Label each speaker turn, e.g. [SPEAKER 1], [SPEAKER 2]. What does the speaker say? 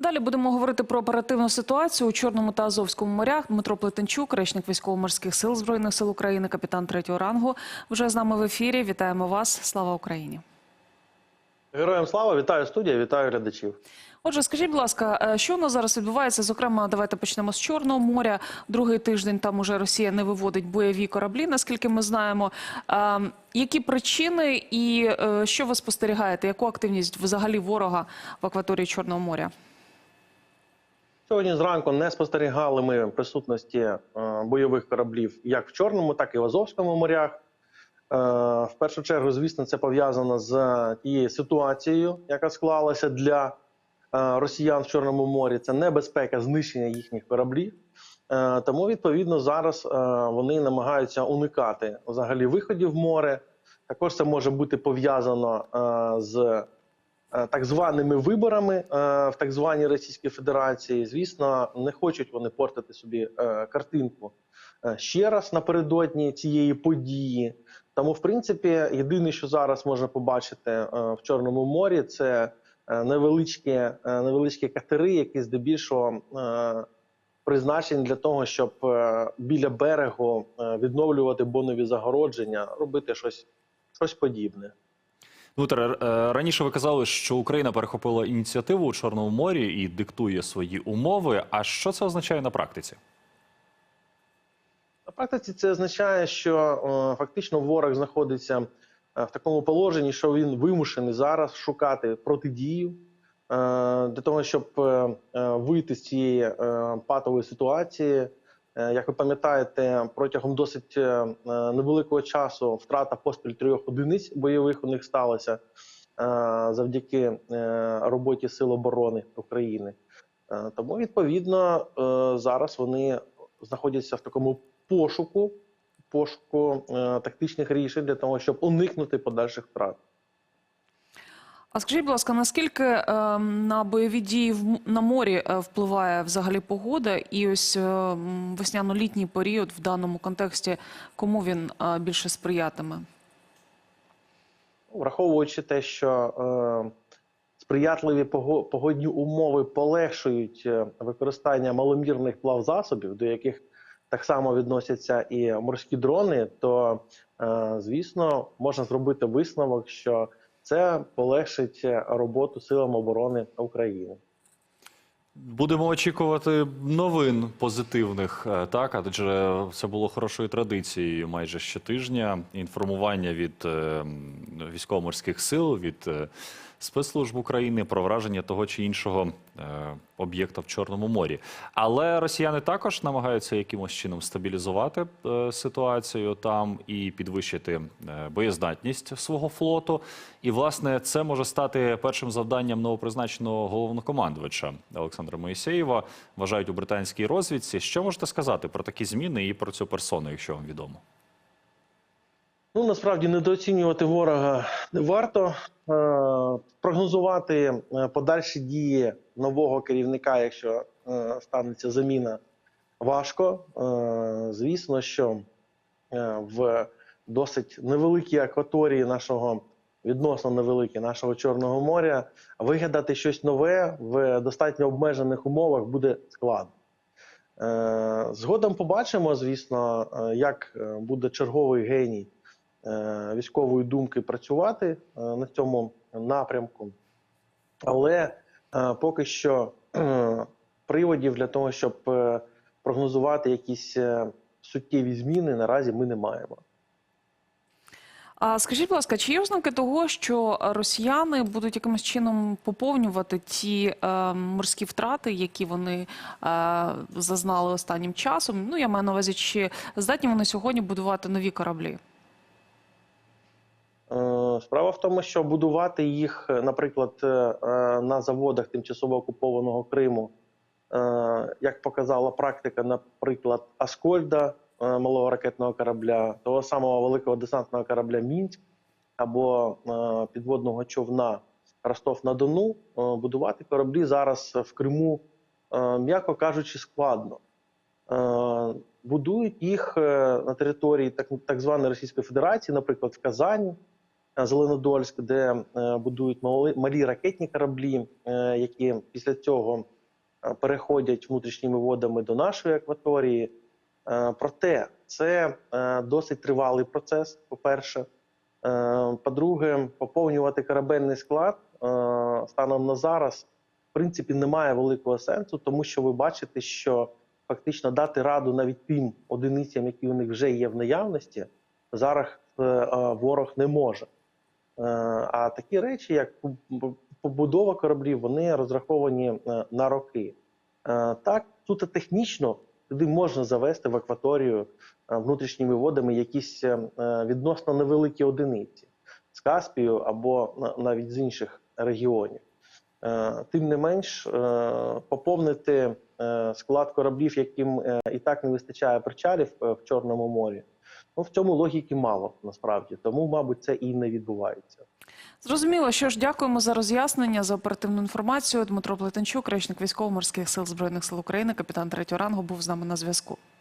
[SPEAKER 1] Далі будемо говорити про оперативну ситуацію у Чорному та Азовському морях. Дмитро Плетенчук, речник військово-морських сил збройних сил України, капітан третього рангу, вже з нами в ефірі. Вітаємо вас! Слава Україні!
[SPEAKER 2] Героям слава, вітаю студія, вітаю глядачів.
[SPEAKER 1] Отже, скажіть, будь ласка, е, що у нас зараз відбувається? Зокрема, давайте почнемо з Чорного моря. Другий тиждень там уже Росія не виводить бойові кораблі, наскільки ми знаємо. Е, Які причини і е, що ви спостерігаєте? Яку активність взагалі ворога в акваторії Чорного моря?
[SPEAKER 2] Сьогодні зранку не спостерігали ми присутності е, бойових кораблів як в Чорному, так і в Азовському морях. Е, в першу чергу, звісно, це пов'язано з тією ситуацією, яка склалася для е, росіян в Чорному морі. Це небезпека знищення їхніх кораблів. Тому, відповідно, зараз вони намагаються уникати взагалі виходів в море. Також це може бути пов'язано з так званими виборами е, в так званій Російській Федерації. Звісно, не хочуть вони портити собі е, картинку е, ще раз напередодні цієї події. Тому, в принципі, єдине, що зараз можна побачити е, в Чорному морі, це е, невеличкі, е, невеличкі катери, які здебільшого е, призначені для того, щоб е, біля берегу е, відновлювати бонові загородження, робити щось, щось подібне.
[SPEAKER 3] Дмитре, е, раніше ви казали, що Україна перехопила ініціативу у Чорному морі і диктує свої умови. А що це означає на практиці?
[SPEAKER 2] На практиці це означає, що е, фактично ворог знаходиться е, в такому положенні, що він вимушений зараз шукати протидію для того, щоб вийти з цієї патової ситуації. Е, як ви пам'ятаєте, протягом досить е, е, невеликого часу втрата поспіль трьох одиниць бойових у них сталася завдяки роботі Сил оборони України. Тому відповідно зараз вони знаходяться в такому пошуку, пошуку тактичних рішень для того, щоб уникнути подальших втрат.
[SPEAKER 1] А скажіть, будь ласка, наскільки е, на бойові дії в на морі е, впливає взагалі погода? І ось е, весняно-літній період в даному контексті, кому він е, більше сприятиме?
[SPEAKER 2] Враховуючи те, що е, сприятливі погодні умови полегшують е, використання маломірних плавзасобів, до яких так само відносяться і морські дрони, то е, звісно можна зробити висновок, що це полегшить роботу силам оборони України.
[SPEAKER 3] Будемо очікувати новин позитивних, е, так адже це було хорошою традицією майже щотижня. Інформування від е, військово-морських сил, від е, спецслужб України про враження того чи іншого е, об'єкта в Чорному морі. Але росіяни також намагаються якимось чином стабілізувати е, ситуацію там і підвищити е, боєздатність свого флоту. І власне це може стати першим завданням новопризначеного головнокомандувача Олександра Моїсеєва. Вважають у британській розвідці. Що можете сказати про такі зміни і про цю персону, якщо вам відомо?
[SPEAKER 2] Ну насправді недооцінювати ворога не варто. Е, прогнозувати е, подальші дії нового керівника, якщо е, станеться заміна, важко. Звісно, що в досить невеликій акваторії нашого відносно невеликій нашого Чорного моря вигадати щось нове в достатньо обмежених умовах буде складно. Згодом побачимо, звісно, як буде черговий геній військової думки працювати е, на цьому напрямку. Але е, поки що е, приводів для того, щоб е, прогнозувати якісь е, суттєві зміни, наразі ми не маємо.
[SPEAKER 1] А скажіть, будь ласка, чи є ознаки того, що росіяни будуть якимось чином поповнювати ті е, морські втрати, які вони е, зазнали останнім часом? Ну я маю на увазі, чи здатні вони сьогодні будувати нові кораблі?
[SPEAKER 2] Е, Справа в тому, що будувати їх, е, наприклад, е, на заводах тимчасово окупованого Криму, як показала практика, наприклад, Аскольда, малого ракетного корабля, того самого великого десантного корабля Мінськ або підводного човна Ростов на Дону, будувати кораблі зараз в Криму, м'яко кажучи, складно. Будують їх на території так, так званої Російської Федерації, наприклад, в Казані. Е, Зеленодольськ, де е, будують мали, малі ракетні кораблі, е, які після цього переходять внутрішніми водами до нашої акваторії. Проте це досить тривалий процес. По-перше, Е, по-друге, поповнювати корабельний склад станом на зараз, в принципі, немає великого сенсу, тому що ви бачите, що фактично дати раду навіть тим одиницям, які у них вже є в наявності, зараз ворог не може. Е, А такі речі, як побудова кораблів, вони розраховані е, на роки. Е, Так, тут технічно туди можна завести в акваторію внутрішніми водами якісь відносно невеликі одиниці з Каспію або навіть з інших регіонів. Тим не менш, поповнити склад кораблів, яким і так не вистачає причалів в Чорному морі. Ну, в цьому логіки мало насправді, тому, мабуть, це і не відбувається.
[SPEAKER 1] Зрозуміло, що ж дякуємо за роз'яснення, за оперативну інформацію. Дмитро Плетенчук, речник військово-морських сил збройних сил України, капітан третього рангу, був з нами на зв'язку.